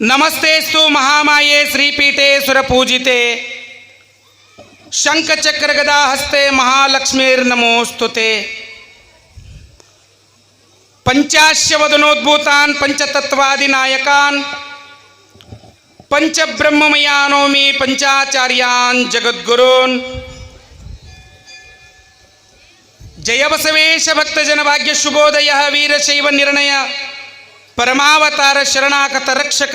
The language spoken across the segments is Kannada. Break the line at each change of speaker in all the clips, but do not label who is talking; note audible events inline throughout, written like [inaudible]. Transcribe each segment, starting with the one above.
ನಮಸ್ತೆಸ್ತು ಮಹಾಮಾಯೆ ಶ್ರೀಪೀಠೆ ಸುರಪೂಜಿತೆ. ಶಂಖಚಕ್ರಗದಾ ಹಸ್ತೆ ಮಹಾಲಕ್ಷ್ಮೀರ್ ನಮೋಸ್ತುತೆ. ಪಂಚಾಶ್ಯವದನೋದ್ಭೂತಾನ್ ಪಂಚತತ್ವಾದಿನಾಯಕಾನ್ ಪಂಚಬ್ರಹ್ಮಮಯಾನೋಮಿ, ಪಂಚಾಚಾರ್ಯಾನ್ ಜಗದ್ಗುರೂನ್. ಜಯ ಬಸವೇಶ ಭಕ್ತಜನ ಭಾಗ್ಯ ಶುಭೋದಯ, ವೀರಶೈವ ನಿರ್ಣಯ. ಪರಮಾವತಾರ ಶರಣಾಗತ ರಕ್ಷಕ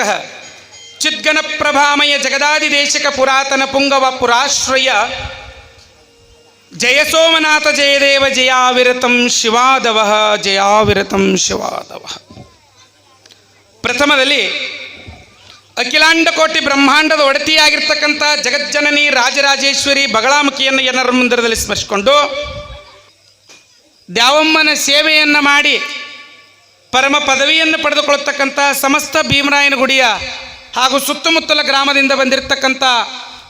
ಚಿದ್ಗನ ಪ್ರಭಾಮಯ ಜಗದಾದಿದೇಶಕ ಪುರಾತನ ಪುಂಗವ ಪುರಾಶ್ರಯ, ಜಯ ಸೋಮನಾಥ ಜಯದೇವ ಜಯಾವಿರತಂ ಶಿವಾದವ ಜಯಾವಿರತಂ ಶಿವಾದವ. ಪ್ರಥಮದಲ್ಲಿ ಅಖಿಲಾಂಡ ಕೋಟಿ ಬ್ರಹ್ಮಾಂಡದ ಒಡತಿಯಾಗಿರ್ತಕ್ಕಂಥ ಜಗಜ್ಜನನಿ ರಾಜರಾಜೇಶ್ವರಿ ಬಗಳಾಮುಖಿಯನ್ನು ಜನರ ಮುಂದರದಲ್ಲಿ ಸ್ಮರಿಸಿಕೊಂಡು ದ್ಯಾವಮ್ಮನ ಸೇವೆಯನ್ನು ಮಾಡಿ ಪರಮ ಪದವಿಯನ್ನು ಪಡೆದುಕೊಳ್ಳತಕ್ಕಂಥ ಸಮಸ್ತ ಭೀಮರಾಯನ ಗುಡಿಯ ಹಾಗೂ ಸುತ್ತಮುತ್ತಲ ಗ್ರಾಮದಿಂದ ಬಂದಿರತಕ್ಕಂಥ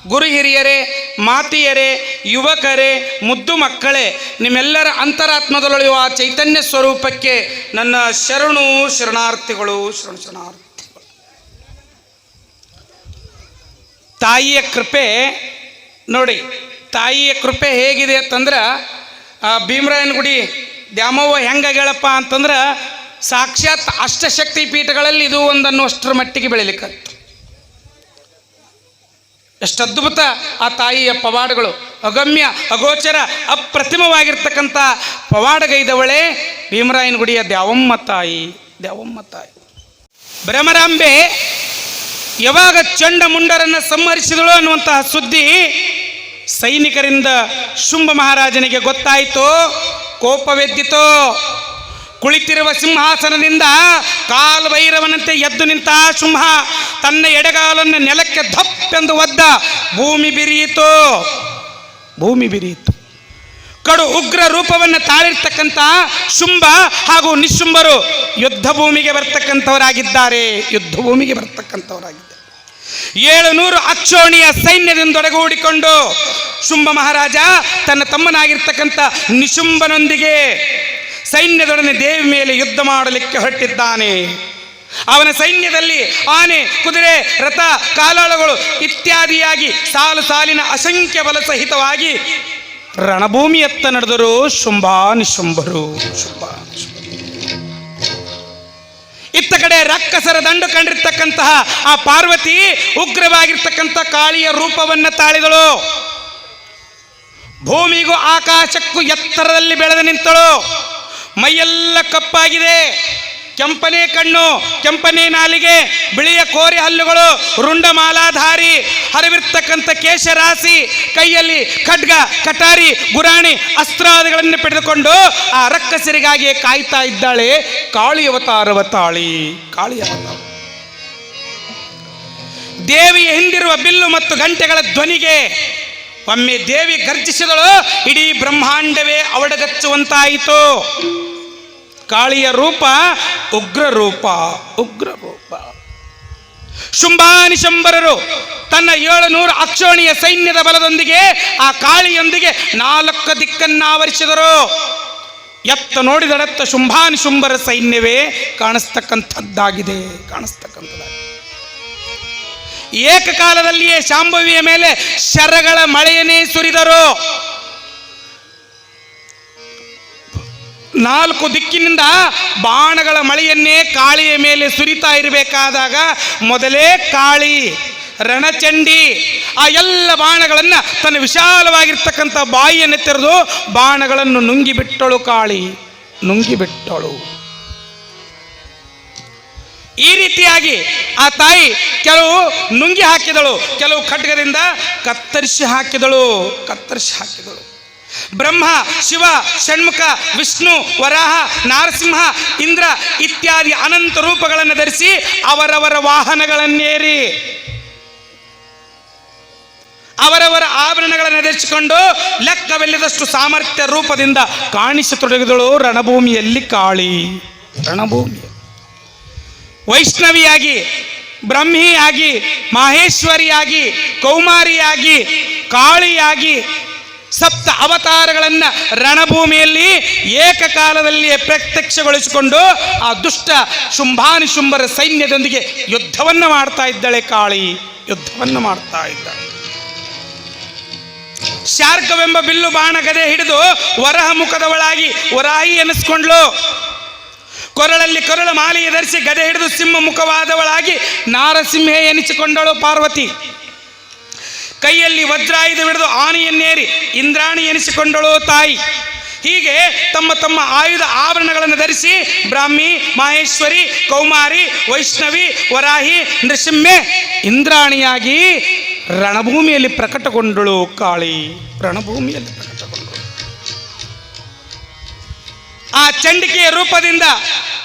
ಗುರು ಹಿರಿಯರೇ, ಮಾತಿಯರೇ, ಯುವಕರೇ, ಮುದ್ದು ಮಕ್ಕಳೇ, ನಿಮ್ಮೆಲ್ಲರ ಅಂತರಾತ್ಮದೊಳೆಯುವ ಚೈತನ್ಯ ಸ್ವರೂಪಕ್ಕೆ ನನ್ನ ಶರಣು ಶರಣಾರ್ಥಿಗಳು, ಶರಣ ಶರಣಾರ್ಥಿಗಳು. ತಾಯಿಯ ಕೃಪೆ ನೋಡಿ, ತಾಯಿಯ ಕೃಪೆ ಹೇಗಿದೆ ಅಂತಂದ್ರೆ ಭೀಮರಾಯನ ಗುಡಿ ದ್ಯಾಮವ್ವ ಹೆಂಗಾಗ್ಯಾಳಪ್ಪ ಅಂತಂದ್ರೆ ಸಾಕ್ಷಾತ್ ಅಷ್ಟಶಕ್ತಿ ಪೀಠಗಳಲ್ಲಿ ಇದು ಒಂದನ್ನುವಷ್ಟರ ಮಟ್ಟಿಗೆ ಬೆಳಿಲಿಕ್ಕತ್ತು ಎಷ್ಟು ಅದ್ಭುತ ಆ ತಾಯಿಯ ಪವಾಡಗಳು. ಅಗಮ್ಯ, ಅಗೋಚರ, ಅಪ್ರತಿಮವಾಗಿರ್ತಕ್ಕಂಥ ಪವಾಡಗೈದವಳೆ ಭೀಮರಾಯನ ಗುಡಿಯ ದ್ಯಾವಮ್ಮ ತಾಯಿ ದ್ಯಾವಮ್ಮ ತಾಯಿ. ಭ್ರಮರಾಂಬೆ, ಯಾವಾಗ ಚಂಡ ಮುಂಡರನ್ನು ಸಂಹರಿಸಿದಳು ಅನ್ನುವಂತಹ ಸುದ್ದಿ ಸೈನಿಕರಿಂದ ಶುಂಭ ಮಹಾರಾಜನಿಗೆ ಗೊತ್ತಾಯಿತು, ಕೋಪವೆದ್ದಿತು ಕುಳಿತಿರುವ ಸಿಂಹಾಸನದಿಂದ ಕಾಲು ಭೈರವನಂತೆ ಎದ್ದು ನಿಂತ ಸಿಂಹ ತನ್ನ ಎಡಗಾಲನ್ನು ನೆಲಕ್ಕೆ ಧಪ್ಪೆಂದು ಒದ್ದ ಭೂಮಿ ಬಿರಿಯಿತು. ಭೂಮಿ ಬಿರಿಯಿತು. ಕಡು ಉಗ್ರ ರೂಪವನ್ನು ತಾಳಿರ್ತಕ್ಕಂಥ ಶುಂಭ ಹಾಗೂ ನಿಶುಂಭರು ಯುದ್ಧ ಭೂಮಿಗೆ ಬರ್ತಕ್ಕಂಥವರಾಗಿದ್ದಾರೆ. ಯುದ್ಧ ಭೂಮಿಗೆ ಬರ್ತಕ್ಕಂಥವರಾಗಿದ್ದಾರೆ. ಏಳು ನೂರು ಅಕ್ಷೋಣಿಯ ಸೈನ್ಯದಿಂದೊಡಗೂಡಿಕೊಂಡು ಶುಂಭ ಮಹಾರಾಜ ತನ್ನ ತಮ್ಮನಾಗಿರ್ತಕ್ಕಂಥ ನಿಶುಂಭನೊಂದಿಗೆ ಸೈನ್ಯದೊಡನೆ ದೇವಿ ಮೇಲೆ ಯುದ್ಧ ಮಾಡಲಿಕ್ಕೆ ಹೊರಟಿದ್ದಾನೆ. ಅವನ ಸೈನ್ಯದಲ್ಲಿ ಆನೆ, ಕುದುರೆ, ರಥ, ಕಾಲಾಳುಗಳು ಇತ್ಯಾದಿಯಾಗಿ ಸಾಲು ಸಾಲಿನ ಅಸಂಖ್ಯ ಬಲ ಸಹಿತವಾಗಿ ರಣಭೂಮಿಯತ್ತ ನಡೆದರು ಶುಂಭಾ ನಿಶುಂಭರು, ಶುಂಭ ಇತ್ತ ಕಡೆ ರಕ್ಕಸರ ದಂಡು ಕಂಡಿರ್ತಕ್ಕಂತಹ ಆ ಪಾರ್ವತಿ ಉಗ್ರವಾಗಿರ್ತಕ್ಕಂಥ ಕಾಳಿಯ ರೂಪವನ್ನ ತಾಳಿದಳು. ಭೂಮಿಗೂ ಆಕಾಶಕ್ಕೂ ಎತ್ತರದಲ್ಲಿ ಬೆಳೆದು ನಿಂತಳು. ಮೈಯೆಲ್ಲ ಕಪ್ಪಾಗಿದೆ. ಕೆಂಪನೆ ಕಣ್ಣು, ಕೆಂಪನೆ ನಾಲಿಗೆ, ಬಿಳಿಯ ಕೋರಿ ಹಲ್ಲುಗಳು, ರುಂಡ ಮಾಲಾಧಾರಿ, ಹರಿವಿರ್ತಕ್ಕಂಥ ಕೇಶರಾಶಿ, ಕೈಯಲ್ಲಿ ಖಡ್ಗ, ಕಟಾರಿ, ಗುರಾಣಿ ಅಸ್ತ್ರಾದಿಗಳನ್ನು ಪಡೆದುಕೊಂಡು ಆ ರಕ್ಕಸರಿಗಾಗಿ ಕಾಯ್ತಾ ಇದ್ದಾಳೆ ಕಾಳಿ ಅವತಾರವ ತಾಳಿ, ಕಾಳಿ ಅವತಾರ. ದೇವಿಯ ಹಿಂದಿರುವ ಬಿಲ್ಲು ಮತ್ತು ಗಂಟೆಗಳ ಧ್ವನಿಗೆ ಒಮ್ಮೆ ದೇವಿ ಗರ್ಜಿಸಿದಳು, ಇಡೀ ಬ್ರಹ್ಮಾಂಡವೇ ಅವಡಗಚ್ಚುವಂತಾಯಿತು. ಕಾಳಿಯ ರೂಪ ಉಗ್ರ ರೂಪ ಉಗ್ರ ರೂಪ ಶುಂಭಾನಿಶಂಬರರು ತನ್ನ ಏಳುನೂರು ಅಕ್ಷೋಣಿಯ ಸೈನ್ಯದ ಬಲದೊಂದಿಗೆ ಆ ಕಾಳಿಯೊಂದಿಗೆ ನಾಲ್ಕು ದಿಕ್ಕನ್ನಾವರಿಸಿದರು. ಎತ್ತ ನೋಡಿದಡತ್ತ ಶುಂಭಾನಿಶುಂಬರ ಸೈನ್ಯವೇ ಕಾಣಿಸ್ತಕ್ಕಂಥದ್ದಾಗಿದೆ ಕಾಣಿಸ್ತಕ್ಕಂಥದ್ದಾಗಿದೆ. ಏಕಕಾಲದಲ್ಲಿಯೇ ಶಾಂಭವಿಯ ಮೇಲೆ ಶರಗಳ ಮಳೆಯನ್ನೇ ಸುರಿದರು. ನಾಲ್ಕು ದಿಕ್ಕಿನಿಂದ ಬಾಣಗಳ ಮಳೆಯನ್ನೇ ಕಾಳಿಯ ಮೇಲೆ ಸುರಿತಾ ಇರಬೇಕಾದಾಗ ಮೊದಲೇ ಕಾಳಿ, ರಣಚಂಡಿ, ಆ ಎಲ್ಲ ಬಾಣಗಳನ್ನು ತನ್ನ ವಿಶಾಲವಾಗಿರ್ತಕ್ಕಂಥ ಬಾಯಿಯನ್ನು ತೆರೆದು ಬಾಣಗಳನ್ನು ನುಂಗಿಬಿಟ್ಟಳು ಕಾಳಿ, ನುಂಗಿಬಿಟ್ಟಳು. ಈ ರೀತಿಯಾಗಿ ಆ ತಾಯಿ ಕೆಲವು ನುಂಗಿ ಹಾಕಿದಳು, ಕೆಲವು ಖಡ್ಗದಿಂದ ಕತ್ತರಿಸಿ ಹಾಕಿದಳು ಕತ್ತರಿಸಿ ಹಾಕಿದಳು. ಬ್ರಹ್ಮ, ಶಿವ, ಷಣ್ಮುಖ, ವಿಷ್ಣು, ವರಾಹ, ನಾರಸಿಂಹ, ಇಂದ್ರ ಇತ್ಯಾದಿ ಅನಂತ ರೂಪಗಳನ್ನು ಧರಿಸಿ ಅವರವರ ವಾಹನಗಳನ್ನೇರಿ. ಅವರವರ ಆಭರಣಗಳನ್ನು ಧರಿಸಿಕೊಂಡು ಲೆಕ್ಕವಿಲ್ಲದಷ್ಟು ಸಾಮರ್ಥ್ಯ ರೂಪದಿಂದ ಕಾಣಿಸತೊಡಗಿದಳು ರಣಭೂಮಿಯಲ್ಲಿ ಕಾಳಿ. ರಣಭೂಮಿ. ವೈಷ್ಣವಿಯಾಗಿ, ಬ್ರಹ್ಮಿಯಾಗಿ, ಮಾಹೇಶ್ವರಿಯಾಗಿ, ಕೌಮಾರಿಯಾಗಿ, ಕಾಳಿಯಾಗಿ ಸಪ್ತ ಅವತಾರಗಳನ್ನು ರಣಭೂಮಿಯಲ್ಲಿ ಏಕಕಾಲದಲ್ಲಿ ಪ್ರತ್ಯಕ್ಷಗೊಳಿಸಿಕೊಂಡು ಆ ದುಷ್ಟ ಶುಂಭಾನಿಶುಂಭರ ಸೈನ್ಯದೊಂದಿಗೆ ಯುದ್ಧವನ್ನು ಮಾಡ್ತಾ ಇದ್ದಾಳೆ ಕಾಳಿ. ಯುದ್ಧವನ್ನು ಮಾಡ್ತಾ ಇದ್ದಾಳೆ. ಶಾರ್ಕವೆಂಬ ಬಿಲ್ಲು ಬಾಣ ಗದೆ ಹಿಡಿದು ವರಹ ಮುಖದವಳಾಗಿ ವರಾಯಿ ಎನಿಸ್ಕೊಂಡ್ಲು ಕೊರಳಲ್ಲಿ ಕೊರಳ ಮಾಲೆಯ ಧರಿಸಿ ಗದೆ ಹಿಡಿದು ಸಿಂಹ ಮುಖವಾದವಳಾಗಿ ನಾರಸಿಂಹೆ ಎನಿಸಿಕೊಂಡಳು ಪಾರ್ವತಿ. ಕೈಯಲ್ಲಿ ವಜ್ರಾಯುಧ ಹಿಡಿದು ಆನೆಯನ್ನೇರಿ ಇಂದ್ರಾಣಿ ಎನಿಸಿಕೊಂಡಳು ತಾಯಿ. ಹೀಗೆ ತಮ್ಮ ತಮ್ಮ ಆಯುಧ ಆಭರಣಗಳನ್ನು ಧರಿಸಿ ಬ್ರಾಹ್ಮಿ, ಮಾಹೇಶ್ವರಿ, ಕೌಮಾರಿ, ವೈಷ್ಣವಿ, ವರಾಹಿ, ನೃಸಿಂಹೆ ಇಂದ್ರಾಣಿಯಾಗಿ ರಣಭೂಮಿಯಲ್ಲಿ ಪ್ರಕಟಗೊಂಡಳು ಕಾಳಿ. ರಣಭೂಮಿಯಲ್ಲಿ ಆ ಚಂಡಿಕೆಯ ರೂಪದಿಂದ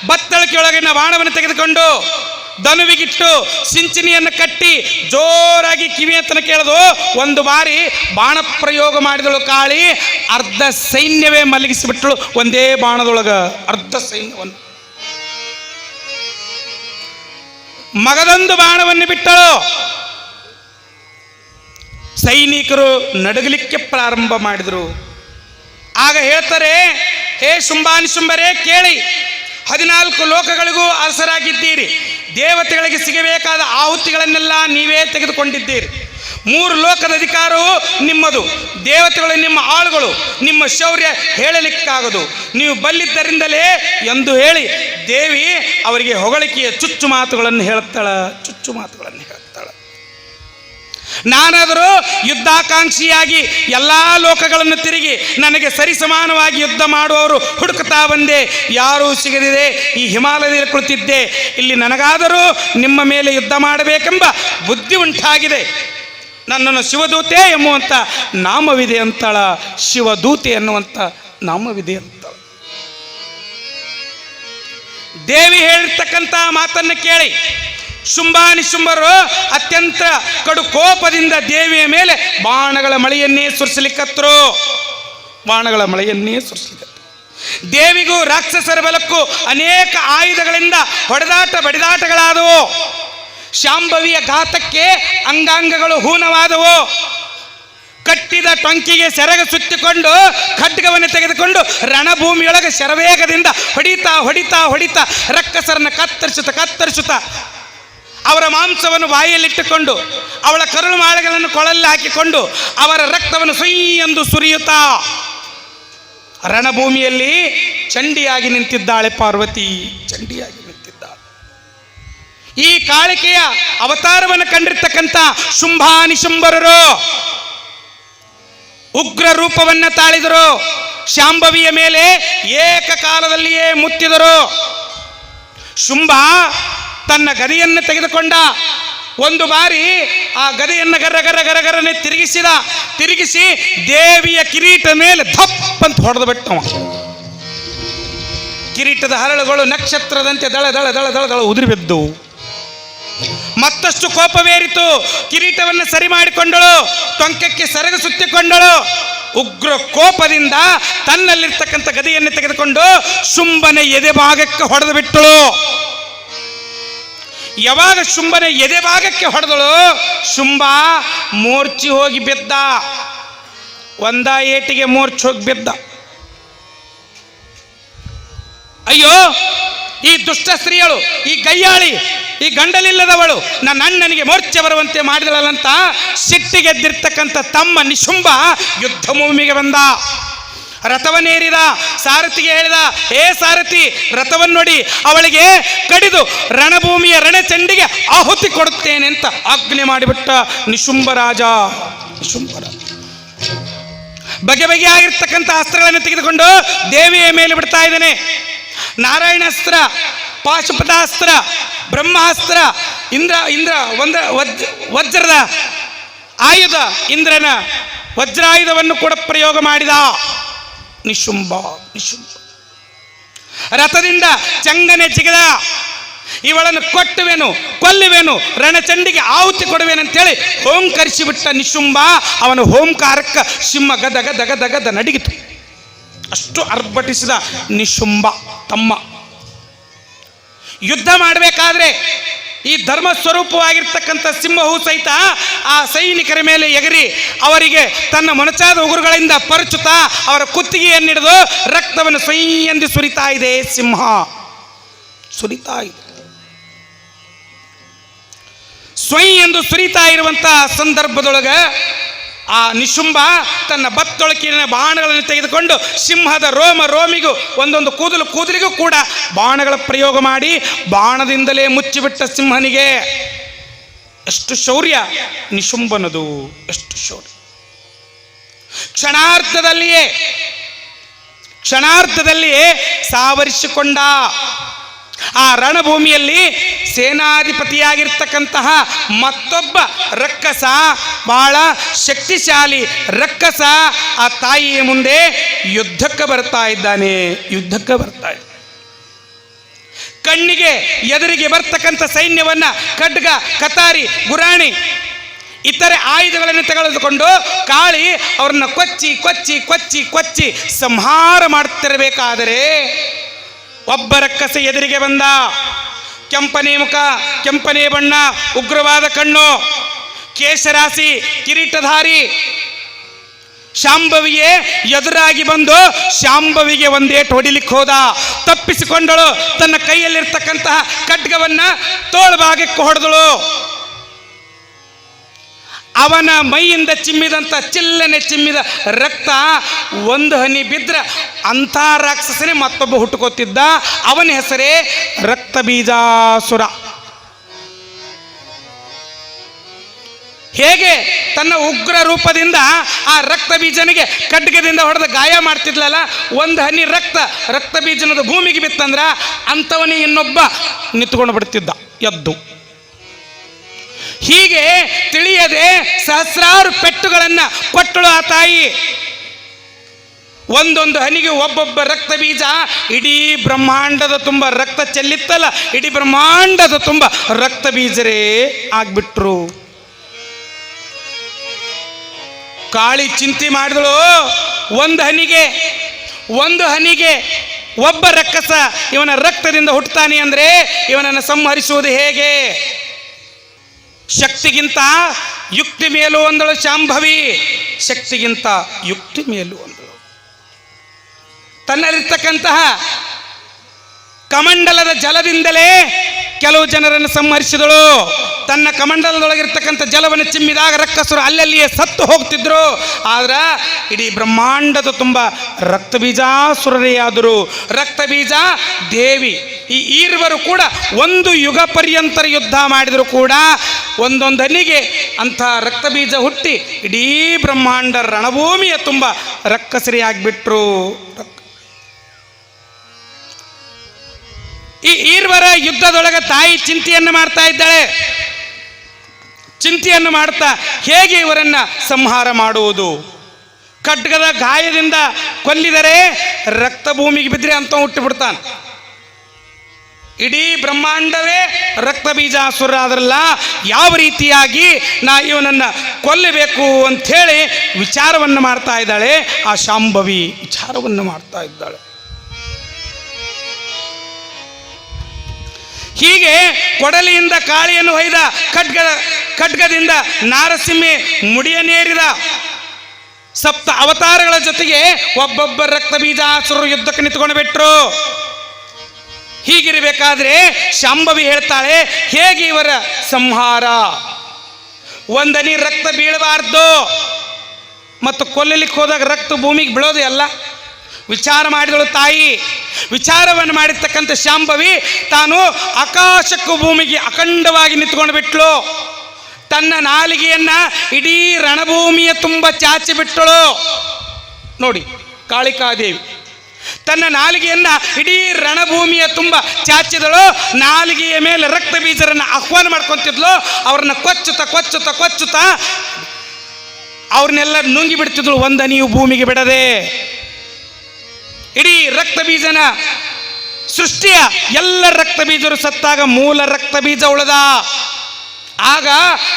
ಬತ್ತಳಿಕೆಯೊಳಗಿನ ಬಾಣವನ್ನು ತೆಗೆದುಕೊಂಡು ದನುವಿಗಿಟ್ಟು ಸಿಂಚಿನಿಯನ್ನು ಕಟ್ಟಿ ಜೋರಾಗಿ ಕಿವಿ ಅಂತನ ಕೇಳದು. ಒಂದು ಬಾರಿ ಬಾಣ ಪ್ರಯೋಗ ಮಾಡಿದಳು ಕಾಳಿ, ಅರ್ಧ ಸೈನ್ಯವೇ ಮಲಗಿಸಿಬಿಟ್ಟಳು ಒಂದೇ ಬಾಣದೊಳಗ. ಅರ್ಧ ಸೈನ್ಯವನ್ನು. ಮಗದೊಂದು ಬಾಣವನ್ನು ಬಿಟ್ಟಳು. ಸೈನಿಕರು ನಡಗಲಿಕ್ಕೆ ಪ್ರಾರಂಭ ಮಾಡಿದರು. ಆಗ ಹೇಳ್ತಾರೆ, ಹೇ ಶುಂಭಾನಿಶುಂಭರೇ ಕೇಳಿ, ಹದಿನಾಲ್ಕು ಲೋಕಗಳಿಗೂ ಅರಸರಾಗಿದ್ದೀರಿ. ದೇವತೆಗಳಿಗೆ ಸಿಗಬೇಕಾದ ಆಹುತಿಗಳನ್ನೆಲ್ಲ ನೀವೇ ತೆಗೆದುಕೊಂಡಿದ್ದೀರಿ. ಮೂರು ಲೋಕದ ಅಧಿಕಾರವು ನಿಮ್ಮದು. ದೇವತೆಗಳು ನಿಮ್ಮ ಆಳುಗಳು, ನಿಮ್ಮ ಶೌರ್ಯ ಹೇಳಲಿಕ್ಕಾಗದು. ನೀವು ಬಲ್ಲಿದ್ದರಿಂದಲೇ ಎಂದು ಹೇಳಿ, ದೇವಿ ಅವರಿಗೆ ಹೊಗಳಿಕೆಯ ಚುಚ್ಚು ಮಾತುಗಳನ್ನು ಹೇಳ್ತಾಳ, ಚುಚ್ಚು ಮಾತುಗಳನ್ನು ಹೇಳ್ತಾಳ. ನಾನಾದರೂ ಯುದ್ಧಾಕಾಂಕ್ಷಿಯಾಗಿ ಎಲ್ಲ ಲೋಕಗಳನ್ನು ತಿರುಗಿ ನನಗೆ ಸರಿಸಮಾನವಾಗಿ ಯುದ್ಧ ಮಾಡುವವರು ಹುಡುಕುತ್ತಾ ಬಂದೆ. ಯಾರೂ ಸಿಗದಿದೆ, ಈ ಹಿಮಾಲಯದಲ್ಲಿ ಕುಳಿತಿದ್ದೆ. ಇಲ್ಲಿ ನನಗಾದರೂ ನಿಮ್ಮ ಮೇಲೆ ಯುದ್ಧ ಮಾಡಬೇಕೆಂಬ ಬುದ್ಧಿ ಉಂಟಾಗಿದೆ. ನನ್ನನ್ನು ಶಿವದೂತೆ ಎಂಬುವಂಥ ನಾಮವಿದೆ ಅಂತಳ, ಶಿವದೂತೆ ಎನ್ನುವಂಥ ನಾಮವಿದೆ ಅಂತ. ದೇವಿ ಹೇಳಿರ್ತಕ್ಕಂಥ ಮಾತನ್ನು ಕೇಳಿ. ಶುಂಭಾನಿಶುಂಭರು ಅತ್ಯಂತ ಕಡು ಕೋಪದಿಂದ ದೇವಿಯ ಮೇಲೆ ಬಾಣಗಳ ಮಳೆಯನ್ನೇ ಸುರಿಸಲಿಕ್ಕತ್ರು. ಬಾಣಗಳ ಮಳೆಯನ್ನೇ ಸುರಿಸಲಿಕ್ಕತ್ರು. ದೇವಿಗೂ ರಾಕ್ಷಸರ ಬಲಕ್ಕೂ ಅನೇಕ ಆಯುಧಗಳಿಂದ ಹೊಡೆದಾಟ ಬಡಿದಾಟಗಳಾದವು. ಶಾಂಭವಿಯ ಘಾತಕ್ಕೆ ಅಂಗಾಂಗಗಳು ಹೂನವಾದವು. ಕಟ್ಟಿದ ಟೊಂಕಿಗೆ ಸೆರಗ ಸುತ್ತಿಕೊಂಡು ಖಡ್ಗವನ್ನು ತೆಗೆದುಕೊಂಡು ರಣಭೂಮಿಯೊಳಗೆ ಶರವೇಗದಿಂದ ಹೊಡಿತಾ ಹೊಡಿತಾ ಹೊಡಿತಾ ರಕ್ಕಸರನ್ನ ಕತ್ತರಿಸುತ್ತ ಕತ್ತರಿಸುತ್ತ ಅವರ ಮಾಂಸವನ್ನು ಬಾಯಿಯಲ್ಲಿಟ್ಟುಕೊಂಡು ಅವಳ ಕರುಳು ಮಾಳೆಗಳನ್ನು ಕೊಳಲ್ಲಿ ಹಾಕಿಕೊಂಡು ಅವರ ರಕ್ತವನ್ನು ಸುಯ್ ಎಂದು ಸುರಿಯುತ್ತಾ, ರಣಭೂಮಿಯಲ್ಲಿ ಚಂಡಿಯಾಗಿ ನಿಂತಿದ್ದಾಳೆ ಪಾರ್ವತಿ. ಚಂಡಿಯಾಗಿ ನಿಂತಿದ್ದಾಳೆ. ಈ ಕಾಳಿಕೆಯ ಅವತಾರವನ್ನು ಕಂಡಿರ್ತಕ್ಕಂಥ ಶುಂಭಾನಿಶುಂಭರರು ಉಗ್ರ ರೂಪವನ್ನ ತಾಳಿದರು. ಶಾಂಭವಿಯ ಮೇಲೆ ಏಕಕಾಲದಲ್ಲಿಯೇ ಮುತ್ತಿದರು. ಶುಂಭ ತನ್ನ ಗದೆಯನ್ನು ತೆಗೆದುಕೊಂಡ. ಒಂದು ಬಾರಿ ಆ ಗದೆಯನ್ನು ಗರ ಗರ ಗರ ಗರನೆ ತಿರುಗಿಸಿದ. ತಿರುಗಿಸಿ ದೇವಿಯ ಕಿರೀಟ ಮೇಲೆ ಧಪ್ಪ ಅಂತ ಹೊಡೆದು ಬಿಟ್ಟವ. ಕಿರೀಟದ ಹರಳುಗಳು ನಕ್ಷತ್ರದಂತೆ ದಳ ದಳ ದಳ ದಳ ದಳ ಉದುರಿ ಬಿದ್ದವು. ಮತ್ತಷ್ಟು ಕೋಪವೇರಿತು ಕಿರೀಟವನ್ನು ಸರಿ ಮಾಡಿಕೊಂಡಳು. ಟೊಂಕಕ್ಕೆ ಸರಗು ಸುತ್ತಿಕೊಂಡಳು. ಉಗ್ರ ಕೋಪದಿಂದ ತನ್ನಲ್ಲಿರ್ತಕ್ಕಂಥ ಗದೆಯನ್ನು ತೆಗೆದುಕೊಂಡು ಸುಂಬನೆ ಎದೆ ಭಾಗಕ್ಕೆ ಹೊಡೆದು ಬಿಟ್ಟಳು. ಯಾವಾಗ ಶುಂಭನೆ ಎದೆ ಭಾಗಕ್ಕೆ ಹೊಡೆದಳು? ಶುಂಭ ಮೂರ್ಛಿ ಹೋಗಿ ಬಿದ್ದ. ಒಂದ ಏಟಿಗೆ ಮೂರ್ಛಿ ಹೋಗಿ ಬಿದ್ದ. ಅಯ್ಯೋ, ಈ ದುಷ್ಟ ಸ್ತ್ರೀಯಳು, ಈ ಗಯ್ಯಾಳಿ ಈ ಗಂಡಲಿಲ್ಲದವಳು ನನ್ನ ಅಣ್ಣನಿಗೆ ಮೂರ್ಛೆ ಬರುವಂತೆ ಮಾಡಿದಳಂತ ಸಿಟ್ಟಿಗೆದ್ದಿರ್ತಕ್ಕಂಥ ತಮ್ಮ ನಿಶುಂಭ ಯುದ್ಧ ಭೂಮಿಗೆ ಬಂದ. ರಥವನ್ನೇರಿದ ಸಾರಥಿಗೆ ಹೇಳಿದ, ಏ ಸಾರಥಿ ರಥವನ್ನೊಡಿ ನೋಡಿ, ಅವಳಿಗೆ ಕಡಿದು ರಣಭೂಮಿಯ ರಣಚಂಡಿಗೆ ಆಹುತಿ ಕೊಡುತ್ತೇನೆ ಅಂತ ಆಜ್ಞೆ ಮಾಡಿಬಿಟ್ಟ ನಿಶುಂಬರಾಜ ರಾಜ. ಬಗೆ ಬಗೆಯಾಗಿರ್ತಕ್ಕಂಥ ಅಸ್ತ್ರಗಳನ್ನು ತೆಗೆದುಕೊಂಡು ದೇವಿಯ ಮೇಲೆ ಬಿಡ್ತಾ ಇದ್ದಾನೆ. ನಾರಾಯಣಾಸ್ತ್ರ ಪಾಶುಪತಾಸ್ತ್ರ ಬ್ರಹ್ಮಾಸ್ತ್ರ, ಇಂದ್ರ ಇಂದ್ರ, ಒಂದ, ವಜ್, ವಜ್ರದ ಆಯುಧ ಇಂದ್ರನ ವಜ್ರಾಯುಧವನ್ನು ಕೂಡ ಪ್ರಯೋಗ ಮಾಡಿದ. ನಿಶುಂಭ ನಿಶುಂಭ. ರಥದಿಂದ ಚಂಗನೆ ಜಿಗದ, ಇವಳನ್ನು ಕೊಟ್ಟುವೆನು, ಕೊಲ್ಲುವೆನು, ರಣಚಂಡಿಗೆ ಆಹುತಿ ಕೊಡುವೆನಂತೇಳಿ ಹೋಂಕರಿಸಿಬಿಟ್ಟ ನಿಶುಂಬ ಅವನ ಹೋಂಕಾರಕ್ಕೆ ಸಿಂಹ ಗದ ಗದ ಗದ ಗದ ನಡಿಗಿತು. ಅಷ್ಟು ಈ ಧರ್ಮ ಸ್ವರೂಪವಾಗಿರ್ತಕ್ಕಂಥ ಸಿಂಹವು ಸಹಿತ ಆ ಸೈನಿಕರ ಮೇಲೆ ಎಗರಿ ಅವರಿಗೆ ತನ್ನ ಮೊನಚಾದ ಉಗುರುಗಳಿಂದ ಪರಚುತ್ತಾ ಅವರ ಕುತ್ತಿಗೆಯನ್ನು ಹಿಡಿದು ರಕ್ತವನ್ನು ಸ್ವೈ ಎಂದು ಸುರಿತಾ ಇದೆ ಸಿಂಹ. ಸುರಿತಾ ಇದೆ. ಸ್ವೈ ಎಂದು ಸುರಿತಾ ಇರುವಂತಹ ಸಂದರ್ಭದೊಳಗ ಆ ನಿಶುಂಬ ತನ್ನ ಬತ್ತೊಳಕಿನ ಬಾಣಗಳನ್ನು ತೆಗೆದುಕೊಂಡು ಸಿಂಹದ ರೋಮ ರೋಮಿಗೂ ಒಂದೊಂದು ಕೂದಲು ಕೂದಲಿಗೂ ಕೂಡ ಬಾಣಗಳ ಪ್ರಯೋಗ ಮಾಡಿ ಬಾಣದಿಂದಲೇ ಮುಚ್ಚಿಬಿಟ್ಟ ಸಿಂಹನಿಗೆ. ಎಷ್ಟು ಶೌರ್ಯ ನಿಶುಂಬನದು ಎಷ್ಟು ಶೌರ್ಯ. ಕ್ಷಣಾರ್ಥದಲ್ಲಿಯೇ ಕ್ಷಣಾರ್ಥದಲ್ಲಿಯೇ ಸಾವರಿಸಿಕೊಂಡ ಆ ರಣಭೂಮಿಯಲ್ಲಿ ಸೇನಾಧಿಪತಿಯಾಗಿರ್ತಕ್ಕಂತಹ ಮತ್ತೊಬ್ಬ ರಕ್ಕಸ ಬಹಳ ಶಕ್ತಿಶಾಲಿ ರಕ್ಕಸ ಆ ತಾಯಿಯ ಮುಂದೆ ಯುದ್ಧಕ್ಕೆ ಬರ್ತಾ ಇದ್ದಾನೆ. ಯುದ್ಧಕ್ಕೆ ಬರ್ತಾ ಇದ್ದಾನೆ. ಕಣ್ಣಿಗೆ ಎದುರಿಗೆ ಬರ್ತಕ್ಕಂಥ ಸೈನ್ಯವನ್ನ ಖಡ್ಗ, ಕತಾರಿ, ಗುರಾಣಿ ಇತರೆ ಆಯುಧಗಳನ್ನು ತೆಗೆದುಕೊಂಡು ಕಾಳಿ ಅವ್ರನ್ನ ಕೊಚ್ಚಿ ಕೊಚ್ಚಿ ಕೊಚ್ಚಿ ಕೊಚ್ಚಿ ಸಂಹಾರ ಮಾಡ್ತಿರಬೇಕಾದರೆ ಒಬ್ಬ ರಕ್ಕಸ ಎದುರಿಗೆ ಬಂದ. ಕೆಂಪನೆ ಮುಖ, ಕೆಂಪನೆ ಬಣ್ಣ, ಉಗ್ರವಾದ ಕಣ್ಣು, ಕೇಶರಾಶಿ, ಕಿರೀಟಧಾರಿ. ಶಾಂಭವಿಯೇ ಎದುರಾಗಿ ಬಂದು ಶಾಂಭವಿಗೆ ಒಂದೇಟು ಹೊಡಿಲಿಕ್ಕೆ ಹೋದ. ತಪ್ಪಿಸಿಕೊಂಡಳು. ತನ್ನ ಕೈಯಲ್ಲಿರ್ತಕ್ಕಂತಹ ಖಡ್ಗವನ್ನ ತೋಳ್ಭಾಗಕ್ಕೆ ಹೊಡೆದಳು. ಅವನ ಮೈಯಿಂದ ಚಿಮ್ಮಿದಂಥ ಚಿಲ್ಲನೆ ಚಿಮ್ಮಿದ ರಕ್ತ ಒಂದು ಹನಿ ಬಿದ್ದರೆ ಅಂಥ ರಾಕ್ಷಸನೇ ಮತ್ತೊಬ್ಬ ಹುಟ್ಟುಕೊತಿದ್ದ ಅವನ ಹೆಸರೇ ರಕ್ತ ಬೀಜಾಸುರ ಹೇಗೆ ತನ್ನ ಉಗ್ರ ರೂಪದಿಂದ ಆ ರಕ್ತ ಬೀಜನಿಗೆ ಖಡ್ಗದಿಂದ ಹೊಡೆದ ಗಾಯ ಮಾಡ್ತಿದ್ಲಲ್ಲ, ಒಂದು ಹನಿ ರಕ್ತ ರಕ್ತ ಬೀಜನದ ಭೂಮಿಗೆ ಬಿತ್ತಂದ್ರ ಅಂಥವನೇ ಇನ್ನೊಬ್ಬ ನಿಂತ್ಕೊಂಡು ಬಿಡ್ತಿದ್ದ, ಎದ್ದು. ಹೀಗೆ ತಿಳಿಯದೆ ಸಹಸ್ರಾರು ಪೆಟ್ಟುಗಳನ್ನು ಕೊಟ್ಟಳು ಆ ತಾಯಿ. ಒಂದೊಂದು ಹನಿಗೆ ಒಬ್ಬೊಬ್ಬ ರಕ್ತ ಬೀಜ, ಇಡೀ ಬ್ರಹ್ಮಾಂಡದ ತುಂಬ ರಕ್ತ ಚೆಲ್ಲಿತ್ತಲ್ಲ, ಇಡೀ ಬ್ರಹ್ಮಾಂಡದ ತುಂಬ ರಕ್ತ ಬೀಜರೇ ಆಗ್ಬಿಟ್ರು. ಕಾಳಿ ಚಿಂತೆ ಮಾಡಿದಳು, ಒಂದು ಹನಿಗೆ ಒಂದು ಹನಿಗೆ ಒಬ್ಬ ರಕ್ಕಸ ಇವನ ರಕ್ತದಿಂದ ಹುಟ್ಟುತ್ತಾನೆ ಅಂದರೆ ಇವನನ್ನು ಸಂಹರಿಸುವುದು ಹೇಗೆ? ಶಕ್ತಿಗಿಂತ ಯುಕ್ತಿ ಮೇಲು ಅಂದಳು ಶಾಂಭವಿ. ಶಕ್ತಿಗಿಂತ ಯುಕ್ತಿ ಮೇಲು ಅಂದಳು. ತನ್ನಲ್ಲಿರ್ತಕ್ಕಂತಹ ಕಮಂಡಲದ ಜಲದಿಂದಲೇ ಕೆಲವು ಜನರನ್ನು ಸಂಹರಿಸಿದಳು. ತನ್ನ ಕಮಂಡಲದೊಳಗಿರ್ತಕ್ಕಂಥ ಜಲವನ್ನು ಚಿಮ್ಮಿದಾಗ ರಕ್ಕಸರು ಅಲ್ಲಲ್ಲಿಯೇ ಸತ್ತು ಹೋಗ್ತಿದ್ರು. ಆದ್ರೆ ಇಡೀ ಬ್ರಹ್ಮಾಂಡದ ತುಂಬ ರಕ್ತ ಬೀಜ ದೇವಿ ಈ ಈರ್ವರು ಕೂಡ ಒಂದು ಯುಗ ಪರ್ಯಂತರ ಯುದ್ಧ ಮಾಡಿದರೂ ಕೂಡ ಒಂದೊಂದನಿಗೆ ಅಂಥ ರಕ್ತ ಬೀಜ ಹುಟ್ಟಿ ಇಡೀ ಬ್ರಹ್ಮಾಂಡ ರಣಭೂಮಿಯ ತುಂಬ ರಕ್ಕಸರಿಯಾಗಿಬಿಟ್ರು. ರಕ್ ಈ ಈರ್ವರ ಯುದ್ಧದೊಳಗೆ ತಾಯಿ ಚಿಂತೆಯನ್ನು ಮಾಡ್ತಾ ಇದ್ದಾಳೆ. ಚಿಂತೆಯನ್ನು ಮಾಡ್ತಾ ಹೇಗೆ ಇವರನ್ನ ಸಂಹಾರ ಮಾಡುವುದು? ಖಡ್ಗದ ಗಾಯದಿಂದ ಕೊಲ್ಲಿದರೆ ರಕ್ತ ಭೂಮಿಗೆ ಬಿದ್ದರೆ ಅಂತ ಹುಟ್ಟು ಬಿಡ್ತಾನೆ ಇಡೀ ಬ್ರಹ್ಮಾಂಡವೇ ರಕ್ತ ಬೀಜಾಸುರ ಆದ್ರಲ್ಲ ಯಾವ ರೀತಿಯಾಗಿ ನಾ ಇವನನ್ನು ಕೊಲ್ಲಬೇಕು ಅಂಥೇಳಿ ವಿಚಾರವನ್ನು ಮಾಡ್ತಾ ಇದ್ದಾಳೆ, ಆ ಶಾಂಭವಿ ವಿಚಾರವನ್ನು ಮಾಡ್ತಾ ಇದ್ದಾಳೆ. ಹೀಗೆ ಕೊಡಲಿಯಿಂದ ಕಾಳಿಯನ್ನು ಹೊಯ್ದ ಖಡ್ಗ, ಖಡ್ಗದಿಂದ ನಾರಸಿಂಹೆ ಮುಡಿಯನೇರಿದ ಸಪ್ತ ಅವತಾರಗಳ ಜೊತೆಗೆ ಒಬ್ಬೊಬ್ಬ ರಕ್ತ ಬೀಜಾಸುರರು ಯುದ್ಧಕ್ಕೆ ನಿಂತ್ಕೊಂಡು ಬಿಟ್ರು ಹೀಗಿರಬೇಕಾದ್ರೆ ಶಾಂಭವಿ ಹೇಳ್ತಾಳೆ, ಹೇಗೆ ಇವರ ಸಂಹಾರ? ಒಂದನಿ ರಕ್ತ ಬೀಳಬಾರ್ದು. ಮತ್ತು ಕೊಲ್ಲಲಿಕ್ಕೆ ಹೋದಾಗ ರಕ್ತ ಭೂಮಿಗೆ ಬೀಳೋದು ಎಲ್ಲ ವಿಚಾರ ಮಾಡಿದಳು ತಾಯಿ. ವಿಚಾರವನ್ನು ಮಾಡಿರ್ತಕ್ಕಂಥ ಶಾಂಭವಿ ತಾನು ಆಕಾಶಕ್ಕೂ ಭೂಮಿಗೆ ಅಖಂಡವಾಗಿ ನಿಂತ್ಕೊಂಡು ಬಿಟ್ಲು. ತನ್ನ ನಾಲಿಗೆಯನ್ನ ಇಡೀ ರಣಭೂಮಿಯ ತುಂಬ ಚಾಚಿ ಬಿಟ್ಟಳು ನೋಡಿ, ಕಾಳಿಕಾದೇವಿ. ತನ್ನ ನಾಲಿಗೆಯನ್ನ ಇಡೀ ರಣಭೂಮಿಯ ತುಂಬ ಚಾಚಿದಳು. ನಾಲಿಗೆಯ ಮೇಲೆ ರಕ್ತ ಬೀಜರನ್ನ ಆಹ್ವಾನ ಮಾಡ್ಕೊಂತಿದ್ಲು. ಅವ್ರನ್ನ ಕೊಚ್ಚುತ್ತ ಕೊಚ್ಚುತ್ತ, ಕೊಚ್ಚುತ್ತಾ ಅವ್ರನ್ನೆಲ್ಲ ನುಂಗಿ ಬಿಡ್ತಿದ್ಳು ಒಂದ ನೀವು ಭೂಮಿಗೆ ಬಿಡದೆ. ಇಡೀ ರಕ್ತ ಬೀಜನ ಸೃಷ್ಟಿಯ ಎಲ್ಲ ರಕ್ತ ಬೀಜರು ಸತ್ತಾಗ ಮೂಲ ರಕ್ತ ಬೀಜ ಉಳದ. ಆಗ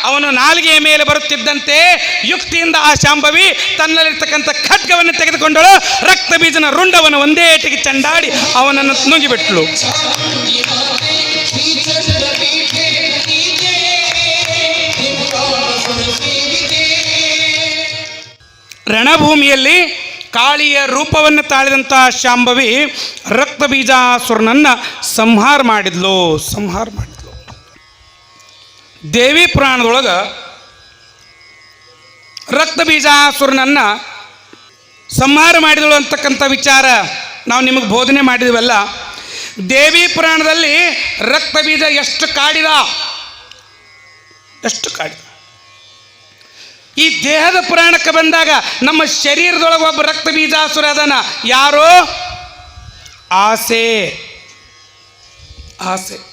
ಅವನು ನಾಲಿಗೆಯ ಮೇಲೆ ಬರುತ್ತಿದ್ದಂತೆ ಯುಕ್ತಿಯಿಂದ ಆ ಶಾಂಭವಿ ತನ್ನಲ್ಲಿರ್ತಕ್ಕಂಥ ಖಡ್ಗವನ್ನು ತೆಗೆದುಕೊಂಡಳು. ರಕ್ತ ಬೀಜನ ರುಂಡವನ್ನು ಒಂದೇ ಏಟಿಗೆ ಚಂಡಾಡಿ ಅವನನ್ನು ನುಂಗಿಬಿಟ್ಲು. ರಣಭೂಮಿಯಲ್ಲಿ ಕಾಳಿಯ ರೂಪವನ್ನು ತಾಳಿದಂಥ ಶಾಂಭವಿ ರಕ್ತ ಬೀಜಾಸುರನನ್ನು ಸಂಹಾರ ಮಾಡಿದ್ಲು. ಸಂಹಾರ ಮಾಡಿ ದೇವಿ ಪುರಾಣದೊಳಗೆ ರಕ್ತ ಬೀಜಾಸುರನನ್ನು ಸಂಹಾರ ಮಾಡಿದಳು ಅಂತಕ್ಕಂಥ ವಿಚಾರ ನಾವು ನಿಮಗೆ ಬೋಧನೆ ಮಾಡಿದ್ವಲ್ಲ. ದೇವಿ ಪುರಾಣದಲ್ಲಿ ರಕ್ತ ಬೀಜ ಎಷ್ಟು ಕಾಡಿದ? ಎಷ್ಟು ಕಾಡಿದ? ಈ ದೇಹದ ಪುರಾಣಕ್ಕೆ ಬಂದಾಗ ನಮ್ಮ ಶರೀರದೊಳಗೆ ಒಬ್ಬ ರಕ್ತ ಬೀಜಾಸುರ ಅದನ. ಯಾರು? ಆಸೆ. ಆಸೆ.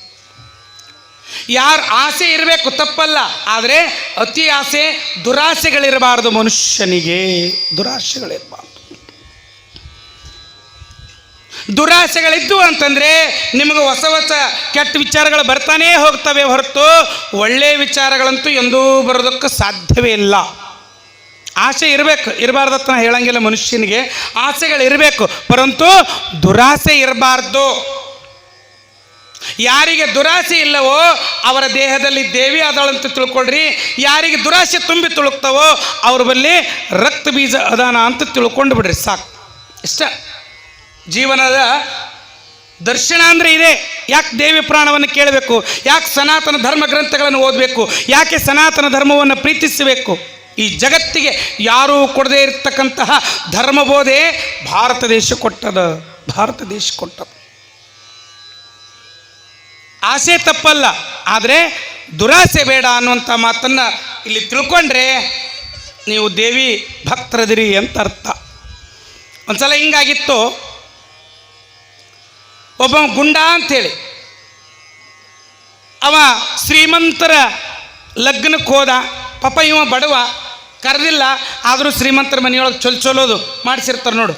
ಯಾರು ಆಸೆ ಇರಬೇಕು ತಪ್ಪಲ್ಲ, ಆದರೆ ಅತಿ ಆಸೆ ದುರಾಸೆಗಳಿರಬಾರದು ಮನುಷ್ಯನಿಗೆ. ದುರಾಸೆಗಳಿರಬಾರ್ದು. ದುರಾಸೆಗಳಿದ್ದು ಅಂತಂದರೆ ನಿಮಗೆ ಹೊಸ ಹೊಸ ಕೆಟ್ಟ ವಿಚಾರಗಳು ಬರ್ತಾನೇ ಹೋಗ್ತವೆ ಹೊರತು ಒಳ್ಳೆಯ ವಿಚಾರಗಳಂತೂ ಎಂದೂ ಬರೋದಕ್ಕೆ ಸಾಧ್ಯವೇ ಇಲ್ಲ. ಆಸೆ ಇರಬೇಕು ಇರಬಾರ್ದತ್ತ ಹೇಳಂಗಿಲ್ಲ ಮನುಷ್ಯನಿಗೆ. ಆಸೆಗಳಿರಬೇಕು, ಪರಂತು ದುರಾಸೆ ಇರಬಾರ್ದು. ಯಾರಿಗೆ ದುರಾಸೆ ಇಲ್ಲವೋ ಅವರ ದೇಹದಲ್ಲಿ ದೇವಿ ಆದಳಂತ ತಿಳ್ಕೊಳ್ರಿ. ಯಾರಿಗೆ ದುರಾಸೆ ತುಂಬಿ ತುಳುಕ್ತವೋ ಅವ್ರ ಬಲ್ಲಿ ರಕ್ತ ಬೀಜ ಅದಾನ ಅಂತ ತಿಳ್ಕೊಂಡು ಬಿಡ್ರಿ, ಸಾಕು. ಇಷ್ಟ? ಜೀವನದ ದರ್ಶನ ಅಂದರೆ ಇದೆ. ಯಾಕೆ ದೇವಿ ಪ್ರಾಣವನ್ನು ಕೇಳಬೇಕು? ಯಾಕೆ ಸನಾತನ ಧರ್ಮ ಗ್ರಂಥಗಳನ್ನು ಓದಬೇಕು? ಯಾಕೆ ಸನಾತನ ಧರ್ಮವನ್ನು ಪ್ರೀತಿಸಬೇಕು? ಈ ಜಗತ್ತಿಗೆ ಯಾರೂ ಕೊಡದೇ ಇರತಕ್ಕಂತಹ ಧರ್ಮಬೋಧೆ ಭಾರತ ದೇಶ ಕೊಟ್ಟದ, ಭಾರತ ದೇಶ ಕೊಟ್ಟದ ಆಸೆ ತಪ್ಪಲ್ಲ, ಆದರೆ ದುರಾಸೆ ಬೇಡ ಅನ್ನುವಂಥ ಮಾತನ್ನು ಇಲ್ಲಿ ತಿಳ್ಕೊಂಡ್ರೆ ನೀವು ದೇವಿ ಭಕ್ತರದಿರಿ ಅಂತ ಅರ್ಥ. ಒಂದ್ಸಲ ಹಿಂಗಾಗಿತ್ತು. ಒಬ್ಬ ಗುಂಡ ಅಂಥೇಳಿ ಅವ ಶ್ರೀಮಂತರ ಲಗ್ನಕ್ಕೆ ಹೋದ, ಪಾಪ ಇವ ಬಡವ, ಕರೆದಿಲ್ಲ, ಆದರೂ ಶ್ರೀಮಂತರ ಮನೆಯೊಳಗೆ ಚೊಲ್ ಚೊಲೋದು ಮಾಡಿಸಿರ್ತಾರೆ ನೋಡು.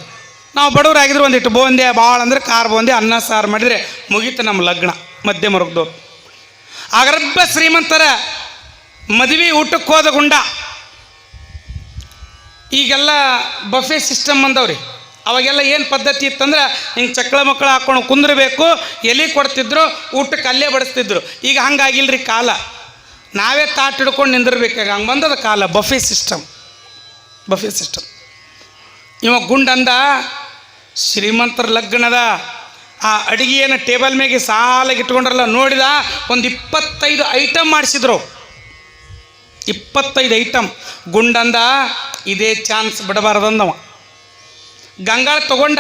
ನಾವು ಬಡವರಾಗಿದ್ರು ಒಂದಿಟ್ಟು ಬೋಂದೆ ಭಾಳ ಅಂದ್ರೆ ಕಾರ್ ಬೋಂದೆ ಅನ್ನ ಸಾರು ಮಾಡಿದರೆ ಮುಗೀತು ನಮ್ಮ ಲಗ್ನ. ಮಧ್ಯಮ ವರ್ಗದವ್ರು ಅಗರ್ಭ ಶ್ರೀಮಂತರ ಮದುವೆ ಊಟಕ್ಕೆ ಹೋದ ಗುಂಡ. ಈಗೆಲ್ಲ ಬಫೆ ಸಿಸ್ಟಮ್ ಬಂದವ್ರಿ. ಅವಾಗೆಲ್ಲ ಏನು ಪದ್ಧತಿ ಇತ್ತಂದ್ರೆ ಹಿಂಗೆ ಚಕ್ಳ ಮಕ್ಕಳು ಹಾಕೊಂಡು ಕುಂದ್ರಬೇಕು, ಎಲೆ ಕೊಡ್ತಿದ್ರು, ಊಟಕ್ಕೆ ಅಲ್ಲೇ ಬಡಿಸ್ತಿದ್ರು. ಈಗ ಹಂಗಾಗಿಲ್ರಿ ಕಾಲ. ನಾವೇ ತಾಟ್ ಹಿಡ್ಕೊಂಡು ನಿಂದಿರ್ಬೇಕಾಗ ಹಂಗೆ ಬಂದದ ಕಾಲ, ಬಫೆ ಸಿಸ್ಟಮ್. Buffet system. ಇವ ಗುಂಡಂದ ಶ್ರೀಮಂತರ ಲಗ್ನದ ಆ ಅಡಿಗೆಯನ್ನು ಟೇಬಲ್ ಮೇಲೆ ಸಾಲಾಗಿ ಇಟ್ಕೊಂಡ್ರಲ್ಲ, ನೋಡಿದ ಒಂದು ಇಪ್ಪತ್ತೈದು ಐಟಮ್ ಮಾಡಿಸಿದ್ರು. ಇಪ್ಪತ್ತೈದು ಐಟಮ್ ಗುಂಡಂದ, ಇದೇ ಚಾನ್ಸ್ ಬಿಡಬಾರ್ದಂದವ. ಗಂಗಾಳ ತಗೊಂಡ,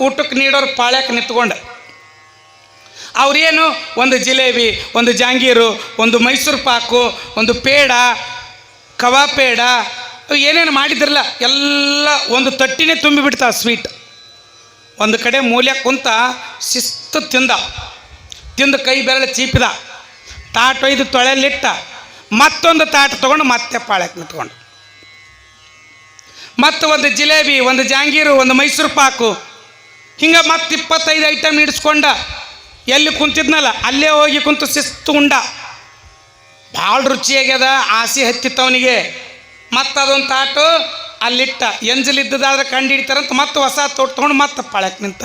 ಊಟಕ್ಕೆ ನೀಡೋರು ಪಾಳ್ಯಕ್ಕೆ ನಿಂತ್ಕೊಂಡ. ಅವ್ರೇನು, ಒಂದು ಜಿಲೇಬಿ, ಒಂದು ಜಾಂಗೀರು, ಒಂದು ಮೈಸೂರು ಪಾಕು, ಒಂದು ಪೇಡ ಕವಾ ಪೇಡ, ಏನೇನು ಮಾಡಿದ್ರಲ್ಲ, ಎಲ್ಲ ಒಂದು ತಟ್ಟಿನೇ ತುಂಬಿಬಿಡ್ತಾ ಸ್ವೀಟ್. ಒಂದು ಕಡೆ ಮೂಲೆ ಕುಂತ ಶಿಸ್ತು ತಿಂದ. ತಿಂದು ಕೈ ಬೆರಳು ಚೀಪಿದ. ತಾಟ್ ಒಯ್ದು ತೊಳೆಯಲ್ಲಿಟ್ಟ. ಮತ್ತೊಂದು ತಾಟ್ ತೊಗೊಂಡು ಮತ್ತೆ ಪಾಳ್ಯಕ್ಕೆ ನಿಂತ್ಕೊಂಡು. ಮತ್ತು ಒಂದು ಜಿಲೇಬಿ, ಒಂದು ಜಾಂಗೀರು, ಒಂದು ಮೈಸೂರು ಪಾಕು. ಹಿಂಗೆ ಮತ್ತೆ ಇಪ್ಪತ್ತೈದು ಐಟಮ್ ಹಿಡಿಸ್ಕೊಂಡ ಎಲ್ಲಿ ಕುಂತಿದ್ನಲ್ಲ, ಅಲ್ಲೇ ಹೋಗಿ ಕುಂತು ಶಿಸ್ತು ಉಂಡ. ಭಾಳ ರುಚಿಯಾಗ್ಯದ, ಆಸೆ ಹತ್ತಿತ್ತವನಿಗೆ. ಮತ್ತದೊಂದು ತಾಟು ಅಲ್ಲಿಟ್ಟ ಎಂಜಲಿದ್ದದಾದ್ರೆ ಕಂಡು ಹಿಡಿತಾರಂತ ಮತ್ತೆ ಹೊಸ ತೋಟ ತೊಗೊಂಡು ಮತ್ತೆ ಪಾಳ್ಯಕ್ಕೆ ನಿಂತ.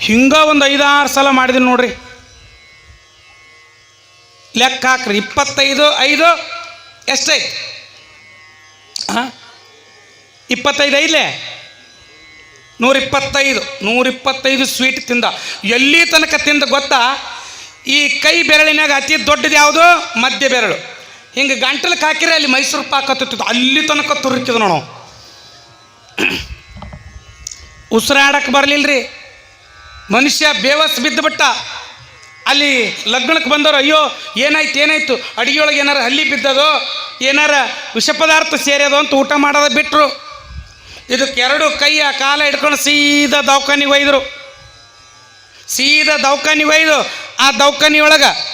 ಹಿಂಗೆ ಒಂದು ಐದಾರು ಸಲ ಮಾಡಿದೀನಿ ನೋಡ್ರಿ. ಲೆಕ್ಕ ಹಾಕ್ರಿ, ಇಪ್ಪತ್ತೈದು, ಐದು ಎಷ್ಟೈತೆ ಹಾಂ? ಇಪ್ಪತ್ತೈದು ಐದಲೇ? ನೂರಿಪ್ಪತ್ತೈದು ನೂರಿಪ್ಪತ್ತೈದು ಸ್ವೀಟ್ ತಿಂದ. ಎಲ್ಲಿ ತನಕ ತಿಂದ ಗೊತ್ತಾ? ಈ ಕೈ ಬೆರಳಿನಾಗ ಅತಿ ದೊಡ್ಡದು ಯಾವುದು? ಮಧ್ಯ ಬೆರಳು. ಹಿಂಗೆ ಗಂಟಲು ಹಾಕಿದ್ರೆ ಅಲ್ಲಿ ಮೈಸೂರು ಪಾಕ ಹತ್ತಿತ್ತು ಅಲ್ಲಿ ತನಕ ತುರುಕಿದ ನೋಡು. [clears throat] ಉಸಿರಾಡಕ್ಕೆ ಬರಲಿಲ್ರಿ. ಮನುಷ್ಯ ಬೇವಸ್ ಬಿದ್ದುಬಿಟ್ಟ ಅಲ್ಲಿ ಲಗ್ನಕ್ಕೆ ಬಂದವರು, ಅಯ್ಯೋ, ಏನಾಯ್ತು ಏನಾಯ್ತು? ಅಡಿಗೆಯೊಳಗೆ ಏನಾರ ಹಲ್ಲಿ ಬಿದ್ದದೋ, ಏನಾರ ವಿಷ ಪದಾರ್ಥ ಸೇರ್ಯದೋ ಅಂತ ಊಟ ಮಾಡೋದು ಬಿಟ್ಟರು ಇದಕ್ಕೆ ಎರಡು ಕೈಯ ಕಾಲ ಹಿಡ್ಕೊಂಡು ಸೀದಾ ದವಾಖಾನಿಗೆ ಒಯ್ದರು. ಸೀದಾ ದವಾಖಾನಿಗೆ ಒಯ್ದು, ಆ ದವಾಖಾನಿ ಒಳಗೆ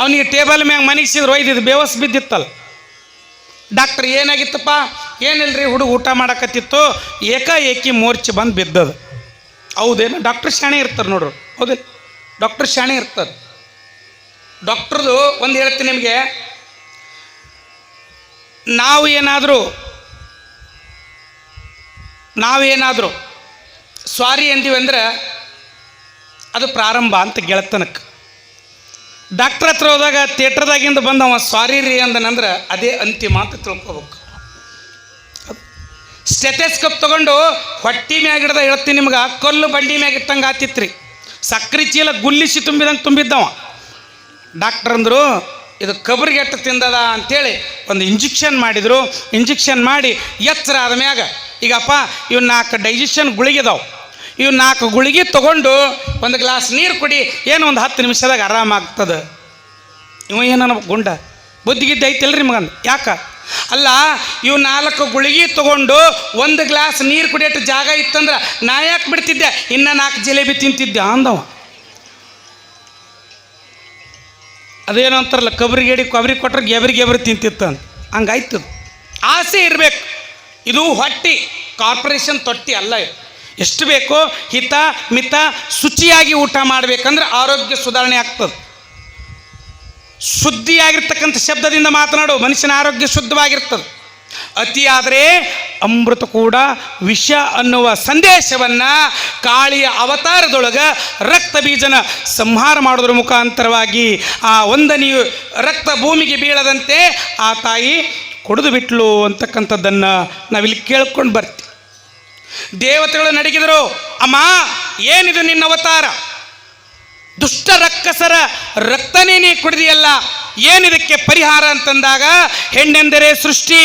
ಅವನಿಗೆ ಟೇಬಲ್ ಮ್ಯಾಗ ಮನಗಿಸಿದ್ರು ಒಯ್ದಿದ್ದು ಬೇವಸ್ ಬಿದ್ದಿತ್ತಲ್ಲ. ಡಾಕ್ಟ್ರ್ ಏನಾಗಿತ್ತಪ್ಪ? ಏನಿಲ್ರಿ ಹುಡುಗ ಊಟ ಮಾಡಕತ್ತಿತ್ತು? ಏಕಾಏಕಿ ಮೋರ್ಚೆ ಬಂದು ಬಿದ್ದದು. ಹೌದೇನು? ಡಾಕ್ಟ್ರ್ ಶಾಣೆ ಇರ್ತಾರೆ ನೋಡ್ರಿ. ಹೌದಿಲ್ಲ? ಡಾಕ್ಟ್ರ್ ಶಾಣೆ ಇರ್ತಾರೆ. ಡಾಕ್ಟ್ರದು ಒಂದು ಹೇಳ್ತೀನಿ ನಿಮಗೆ. ನಾವು ಏನಾದರೂ ನಾವೇನಾದರೂ ಸ್ವಾರಿ ಅಂದೀವಿ ಅಂದ್ರೆ ಅದು ಪ್ರಾರಂಭ ಅಂತ ಗೆಳತನಕ್ಕೆ. ಡಾಕ್ಟ್ರ್ ಹತ್ರ ಹೋದಾಗ ಥಿಯೇಟ್ರದಾಗಿಂದ ಬಂದ ಅವ ಸಾರಿ ರೀ, ಅಂದನಂದ್ರೆ ಅದೇ ಅಂತಿಮ ಅಂತ ತಿಳ್ಕೊಬೇಕು. ಸ್ಟೆಥೆಸ್ಕೋಪ್ ತಗೊಂಡು ಹೊಟ್ಟಿ ಮ್ಯಾಗ ಹಿಡ್ದ ಹೇಳ್ತೀನಿ ನಿಮ್ಗೆ, ಕಲ್ಲು ಬಂಡಿ ಮ್ಯಾಗ ಇಟ್ಟಂಗೆ ಆತಿತ್ರಿ. ಸಕ್ಕರೆ ಚೀಲ ಗುಲ್ಲಿಸಿ ತುಂಬಿದಂಗೆ ತುಂಬಿದ್ದವ. ಡಾಕ್ಟರ್ ಅಂದರು, ಇದು ಕಬ್ರಿಗೆಟ್ಟು ತಿಂದದ? ಅಂಥೇಳಿ ಒಂದು ಇಂಜೆಕ್ಷನ್ ಮಾಡಿದರು. ಇಂಜೆಕ್ಷನ್ ಮಾಡಿ ಎಚ್ಚರ ಆದ ಮ್ಯಾಗ ಈಗಪ್ಪ ಇವು ನಾಲ್ಕು ಡೈಜೆಷನ್ ಗುಳಿಗಿದಾವೆ. ಇವು ನಾಲ್ಕು ಗುಳಿಗೆ ತಗೊಂಡು ಒಂದು ಗ್ಲಾಸ್ ನೀರು ಕುಡಿ, ಏನು ಒಂದು ಹತ್ತು ನಿಮಿಷದಾಗ ಆರಾಮಾಗ್ತದೆ ಇವ ಏನನ ಗುಂಡ? ಬುದ್ಧಿಗಿದ್ದ ಐತಿಲ್ರಿ ನಿಮಗಂದು ಯಾಕ? ಅಲ್ಲ, ಇವು ನಾಲ್ಕು ಗುಳಿಗೆ ತಗೊಂಡು ಒಂದು ಗ್ಲಾಸ್ ನೀರು ಕುಡಿಯೋಟ್ಟು ಜಾಗ ಇತ್ತಂದ್ರೆ ನಾ ಯಾಕೆ ಬಿಡ್ತಿದ್ದೆ? ಇನ್ನೂ ನಾಲ್ಕು ಜಿಲೇಬಿ ತಿಂತಿದ್ದೆ ಅಂದವ. ಅದೇನೋ ಅಂತಾರಲ್ಲ ಕಬ್ರಿ ಗೇಡಿ ಕೊಬ್ಬರಿ ಕೊಟ್ಟರೆ ಗೆಬ್ರಿ ಗೆಬ್ರಿ ತಿಂತಿತ್ತು ಅಂತ. ಹಂಗಾಯ್ತು. ಆಸೆ ಇರಬೇಕು. ಇದು ಹೊಟ್ಟಿ, ಕಾರ್ಪೊರೇಷನ್ ತೊಟ್ಟಿ ಅಲ್ಲ ಎಷ್ಟು ಬೇಕೋ ಹಿತ, ಮಿತ, ಶುಚಿಯಾಗಿ ಊಟ ಮಾಡಬೇಕಂದ್ರೆ ಆರೋಗ್ಯ ಸುಧಾರಣೆ ಆಗ್ತದೆ. ಶುದ್ಧಿಯಾಗಿರ್ತಕ್ಕಂಥ ಶಬ್ದದಿಂದ ಮಾತನಾಡು, ಮನುಷ್ಯನ ಆರೋಗ್ಯ ಶುದ್ಧವಾಗಿರ್ತದೆ. ಅತಿಯಾದರೆ ಅಮೃತ ಕೂಡ ವಿಷ ಅನ್ನುವ ಸಂದೇಶವನ್ನು ಕಾಳಿಯ ಅವತಾರದೊಳಗೆ ರಕ್ತ ಬೀಜನ ಸಂಹಾರ ಮಾಡೋದ್ರ ಮುಖಾಂತರವಾಗಿ ಆ ಒಂದನೆಯು ರಕ್ತ ಭೂಮಿಗೆ ಬೀಳದಂತೆ ಆ ತಾಯಿ ಕುಡಿದು ಬಿಟ್ಲು ಅಂತಕ್ಕಂಥದ್ದನ್ನು ನಾವಿಲ್ಲಿ ಕೇಳ್ಕೊಂಡು ಬರ್ತೀವಿ. ದೇವತೆಗಳು ನಡಗಿದರು, ಅಮ್ಮ, ಏನಿದು ನಿನ್ನ ಅವತಾರ? ದುಷ್ಟ ರಕ್ಕಸರ ರಕ್ತನೇ ನೀ ಕುಡಿದಿಯಲ್ಲ, ಏನಿದಕ್ಕೆ ಪರಿಹಾರ? ಅಂತಂದಾಗ, ಹೆಣ್ಣೆಂದರೆ ಸೃಷ್ಟಿ.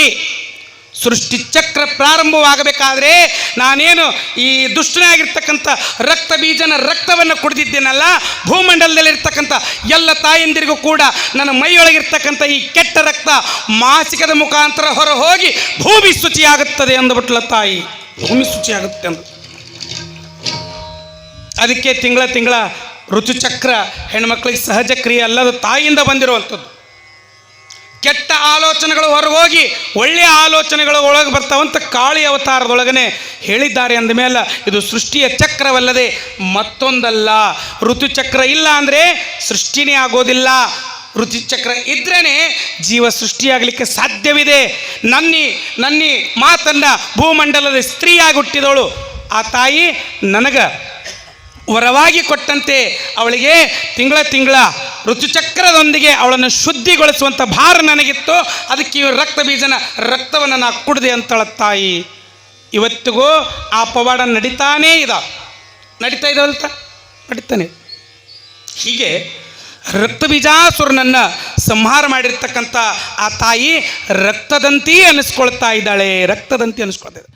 ಸೃಷ್ಟಿ ಚಕ್ರ ಪ್ರಾರಂಭವಾಗಬೇಕಾದ್ರೆ ನಾನೇನು ಈ ದುಷ್ಟನಾಗಿರ್ತಕ್ಕಂಥ ರಕ್ತ ಬೀಜನ ರಕ್ತವನ್ನು ಕುಡಿದಿದ್ದೇನಲ್ಲ, ಭೂಮಂಡಲದಲ್ಲಿರ್ತಕ್ಕಂಥ ಎಲ್ಲ ತಾಯಂದಿರಿಗೂ ಕೂಡ ನನ್ನ ಮೈಯೊಳಗಿರ್ತಕ್ಕಂಥ ಈ ಕೆಟ್ಟ ರಕ್ತ ಮಾಸಿಕದ ಮುಖಾಂತರ ಹೊರ ಹೋಗಿ ಭೂಮಿ ಶುಚಿಯಾಗುತ್ತದೆ ಅಂದ್ಬಿಟ್ಲ ತಾಯಿ. ಭೂಮಿ ಶುಚಿಯಾಗುತ್ತೆ ಅಂತ. ಅದಕ್ಕೆ ತಿಂಗಳ ತಿಂಗಳ ಋತುಚಕ್ರ ಹೆಣ್ಮಕ್ಳಿಗೆ ಸಹಜ ಕ್ರಿಯೆ ಅಲ್ಲದ ತಾಯಿಯಿಂದ ಬಂದಿರುವಂಥದ್ದು. ಕೆಟ್ಟ ಆಲೋಚನೆಗಳು ಹೊರಗೋಗಿ ಒಳ್ಳೆಯ ಆಲೋಚನೆಗಳು ಒಳಗೆ ಬರ್ತಾವಂತ ಕಾಳಿ ಅವತಾರದೊಳಗನೆ ಹೇಳಿದ್ದಾರೆ ಅಂದಮೇಲೆ ಇದು ಸೃಷ್ಟಿಯ ಚಕ್ರವಲ್ಲದೆ ಮತ್ತೊಂದಲ್ಲ. ಋತುಚಕ್ರ ಇಲ್ಲ ಅಂದರೆ ಸೃಷ್ಟಿನೇ ಆಗೋದಿಲ್ಲ. ಋತುಚಕ್ರ ಇದ್ರೇ ಜೀವ ಸೃಷ್ಟಿಯಾಗಲಿಕ್ಕೆ ಸಾಧ್ಯವಿದೆ. ನನ್ನಿ ನನ್ನಿ ಮಾತನ್ನು ಭೂಮಂಡಲದ ಸ್ತ್ರೀಯಾಗಿ ಹುಟ್ಟಿದವಳು ಆ ತಾಯಿ ನನಗೆ ವರವಾಗಿ ಕೊಟ್ಟಂತೆ ಅವಳಿಗೆ ತಿಂಗಳ ತಿಂಗಳ ಋತುಚಕ್ರದೊಂದಿಗೆ ಅವಳನ್ನು ಶುದ್ಧಿಗೊಳಿಸುವಂಥ ಭಾರ ನನಗಿತ್ತು. ಅದಕ್ಕೆ ಇವರು ರಕ್ತ ಬೀಜನ ರಕ್ತವನ್ನು ನಾ ಕುಡಿದೆ ಅಂತಳ ತಾಯಿ. ಇವತ್ತಿಗೂ ಆ ಪವಾಡ ನಡೀತಾನೇ ಇದ. ನಡೀತಾ ಇದಾವಲ್ತ ನಡೀತಾನೆ ಹೀಗೆ ರಕ್ತಬೀಜಾಸುರನನ್ನು ಸಂಹಾರ ಮಾಡಿರ್ತಕ್ಕಂಥ ಆ ತಾಯಿ ರಕ್ತದಂತಿ ಅನಿಸ್ಕೊಳ್ತಾ ಇದ್ದಾಳೆ ರಕ್ತದಂತಿ ಅನಿಸ್ಕೊಳ್ತಾ ಇದ್ದಾಳೆ.